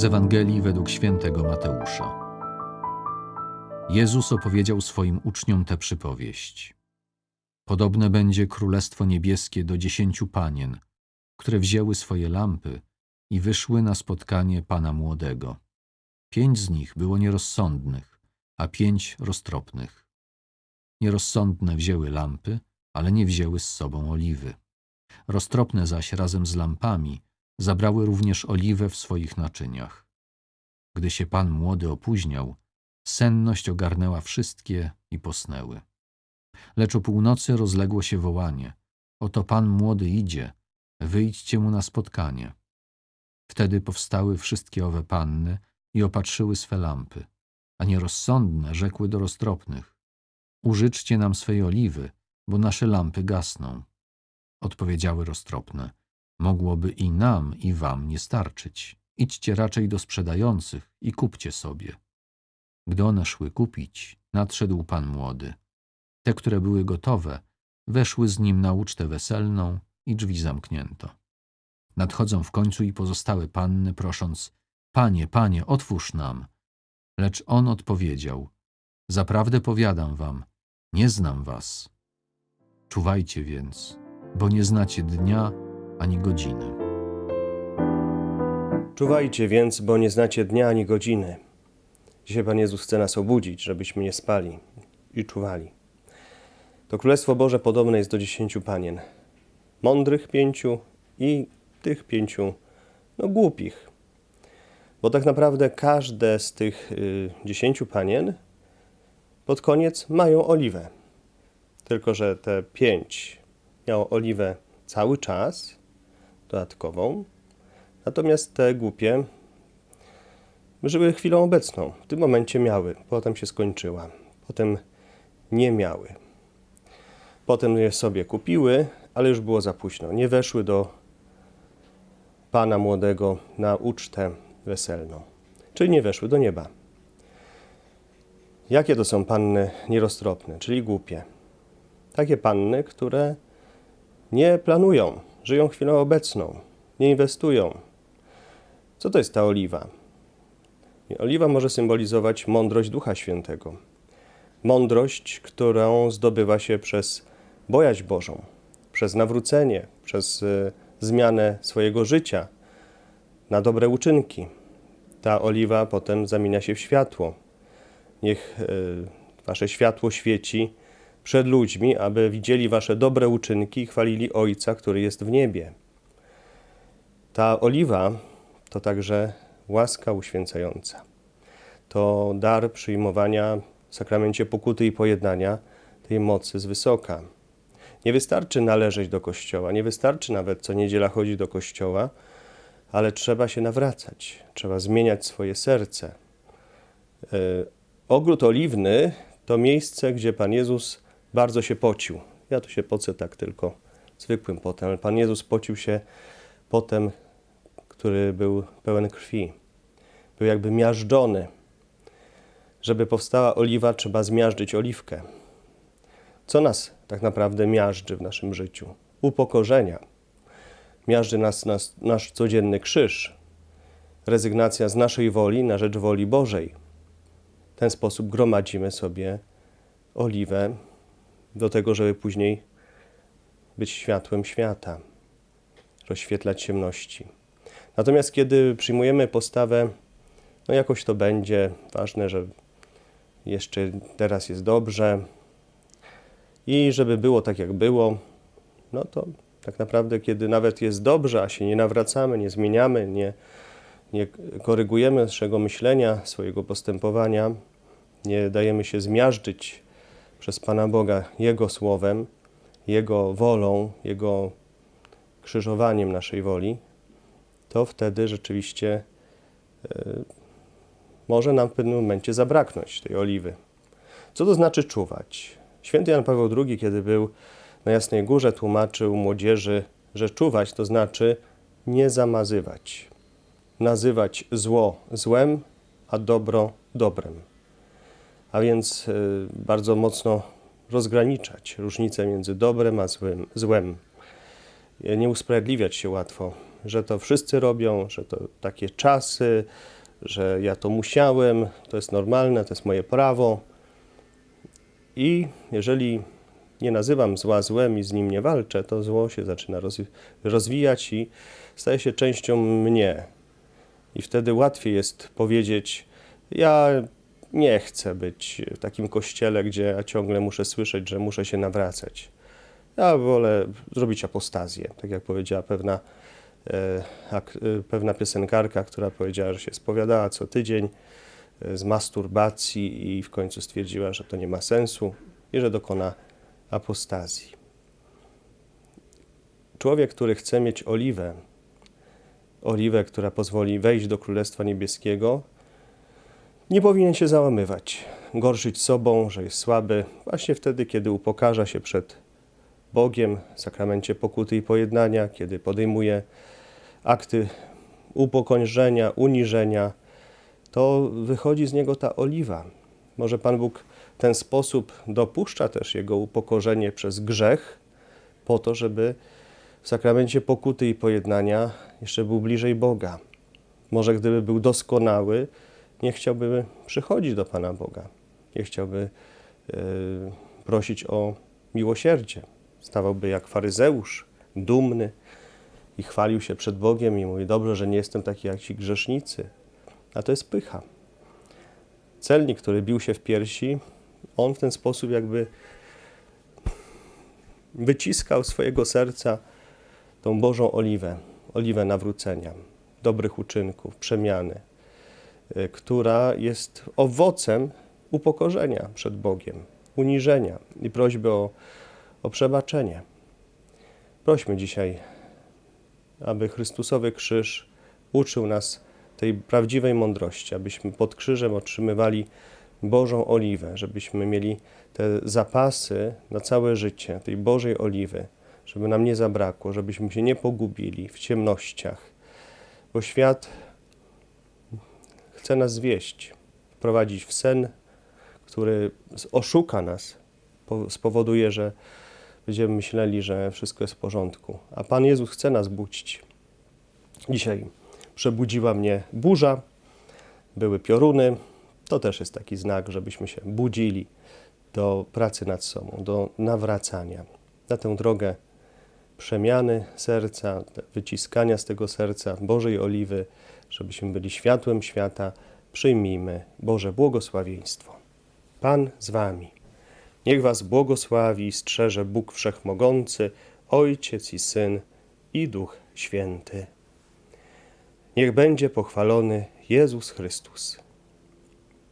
Z Ewangelii według świętego Mateusza. Jezus opowiedział swoim uczniom tę przypowieść. Podobne będzie Królestwo Niebieskie do dziesięciu panien, które wzięły swoje lampy i wyszły na spotkanie Pana Młodego. Pięć z nich było nierozsądnych, a pięć roztropnych. Nierozsądne wzięły lampy, ale nie wzięły z sobą oliwy. Roztropne zaś razem z lampami zabrały również oliwę w swoich naczyniach. Gdy się pan młody opóźniał, senność ogarnęła wszystkie i posnęły. Lecz o północy rozległo się wołanie: Oto pan młody idzie, wyjdźcie mu na spotkanie. Wtedy powstały wszystkie owe panny i opatrzyły swe lampy, a nierozsądne rzekły do roztropnych: Użyczcie nam swej oliwy, bo nasze lampy gasną. Odpowiedziały roztropne: Mogłoby i nam, i wam nie starczyć. Idźcie raczej do sprzedających i kupcie sobie. Gdy one szły kupić, nadszedł pan młody. Te, które były gotowe, weszły z nim na ucztę weselną i drzwi zamknięto. Nadchodzą w końcu i pozostałe panny, prosząc: Panie, panie, otwórz nam. Lecz on odpowiedział: Zaprawdę powiadam wam, nie znam was. Czuwajcie więc, bo nie znacie dnia ani godziny. Czuwajcie więc, bo nie znacie dnia ani godziny. Dzisiaj Pan Jezus chce nas obudzić, żebyśmy nie spali i czuwali. To Królestwo Boże podobne jest do dziesięciu panien. Mądrych pięciu i tych pięciu, no głupich. Bo tak naprawdę każde z tych y, dziesięciu panien pod koniec mają oliwę. Tylko, że te pięć miało oliwę cały czas, dodatkową, Natomiast te głupie żyły chwilą obecną. W tym momencie miały, potem się skończyła, potem nie miały. Potem je sobie kupiły, ale już było za późno. Nie weszły do pana młodego na ucztę weselną, czyli nie weszły do nieba. Jakie to są panny nieroztropne, czyli głupie? Takie panny, które nie planują, żyją chwilą obecną, nie inwestują, co to jest ta oliwa? Oliwa może symbolizować mądrość Ducha Świętego. Mądrość, którą zdobywa się przez bojaźń Bożą, przez nawrócenie, przez y, zmianę swojego życia na dobre uczynki. Ta oliwa potem zamienia się w światło. Niech y, wasze światło świeci przed ludźmi, aby widzieli wasze dobre uczynki i chwalili Ojca, który jest w niebie. Ta oliwa to także łaska uświęcająca. To dar przyjmowania w sakramencie pokuty i pojednania tej mocy z wysoka. Nie wystarczy należeć do kościoła, nie wystarczy nawet co niedziela chodzić do kościoła, ale trzeba się nawracać, trzeba zmieniać swoje serce. Yy, ogród oliwny to miejsce, gdzie Pan Jezus bardzo się pocił. Ja tu się pocę tak tylko zwykłym potem, ale Pan Jezus pocił się potem który był pełen krwi. Był jakby miażdżony. Żeby powstała oliwa, trzeba zmiażdżyć oliwkę. Co nas tak naprawdę miażdży w naszym życiu? Upokorzenia. Miażdży nas, nas nasz codzienny krzyż. Rezygnacja z naszej woli na rzecz woli Bożej. W ten sposób gromadzimy sobie oliwę do tego, żeby później być światłem świata, rozświetlać ciemności. Natomiast kiedy przyjmujemy postawę, no jakoś to będzie, ważne, że jeszcze teraz jest dobrze i żeby było tak, jak było, no to tak naprawdę, kiedy nawet jest dobrze, a się nie nawracamy, nie zmieniamy, nie, nie korygujemy naszego myślenia, swojego postępowania, nie dajemy się zmiażdżyć przez Pana Boga Jego słowem, Jego wolą, Jego krzyżowaniem naszej woli, to wtedy rzeczywiście e, może nam w pewnym momencie zabraknąć tej oliwy. Co to znaczy czuwać? Święty Jan Paweł II, kiedy był na Jasnej Górze, tłumaczył młodzieży, że czuwać to znaczy nie zamazywać, nazywać zło złem, a dobro dobrem. A więc e, bardzo mocno rozgraniczać różnicę między dobrem a złym. złem. Nie usprawiedliwiać się łatwo że to wszyscy robią, że to takie czasy, że ja to musiałem, to jest normalne, to jest moje prawo. I jeżeli nie nazywam zła złem i z nim nie walczę, to zło się zaczyna rozwi- rozwijać i staje się częścią mnie. I wtedy łatwiej jest powiedzieć: Ja nie chcę być w takim kościele, gdzie ja ciągle muszę słyszeć, że muszę się nawracać. Ja wolę zrobić apostazję, tak jak powiedziała pewna, e, e, pewna piosenkarka, która powiedziała, że się spowiadała co tydzień e, z masturbacji i w końcu stwierdziła, że to nie ma sensu i że dokona apostazji. Człowiek, który chce mieć oliwę, oliwę, która pozwoli wejść do Królestwa Niebieskiego, nie powinien się załamywać, gorszyć sobą, że jest słaby, właśnie wtedy, kiedy upokarza się przed Bogiem w sakramencie pokuty i pojednania, kiedy podejmuje akty upokorzenia, uniżenia, to wychodzi z niego ta oliwa. Może Pan Bóg w ten sposób dopuszcza też jego upokorzenie przez grzech, po to, żeby w sakramencie pokuty i pojednania jeszcze był bliżej Boga. Może gdyby był doskonały, nie chciałby przychodzić do Pana Boga. Nie chciałby e, prosić o miłosierdzie. Stawałby jak faryzeusz, dumny i chwalił się przed Bogiem i mówi: Dobrze, że nie jestem taki jak ci grzesznicy. A to jest pycha. Celnik, który bił się w piersi, on w ten sposób jakby wyciskał swojego serca tą Bożą oliwę, oliwę nawrócenia, dobrych uczynków, przemiany, która jest owocem upokorzenia przed Bogiem, uniżenia i prośby o, o przebaczenie. Prośmy dzisiaj, aby Chrystusowy krzyż uczył nas tej prawdziwej mądrości, abyśmy pod krzyżem otrzymywali Bożą oliwę, żebyśmy mieli te zapasy na całe życie, tej Bożej oliwy, żeby nam nie zabrakło, żebyśmy się nie pogubili w ciemnościach, bo świat chce nas zwieść, wprowadzić w sen, który oszuka nas, po- spowoduje, że będziemy myśleli, że wszystko jest w porządku. A Pan Jezus chce nas budzić. Dzisiaj przebudziła mnie burza, były pioruny. To też jest taki znak, żebyśmy się budzili do pracy nad sobą, do nawracania. Na tę drogę przemiany serca, wyciskania z tego serca Bożej oliwy, żebyśmy byli światłem świata, przyjmijmy Boże błogosławieństwo. Pan z Wami. Niech Was błogosławi i strzeże Bóg Wszechmogący, Ojciec i Syn i Duch Święty. Niech będzie pochwalony Jezus Chrystus.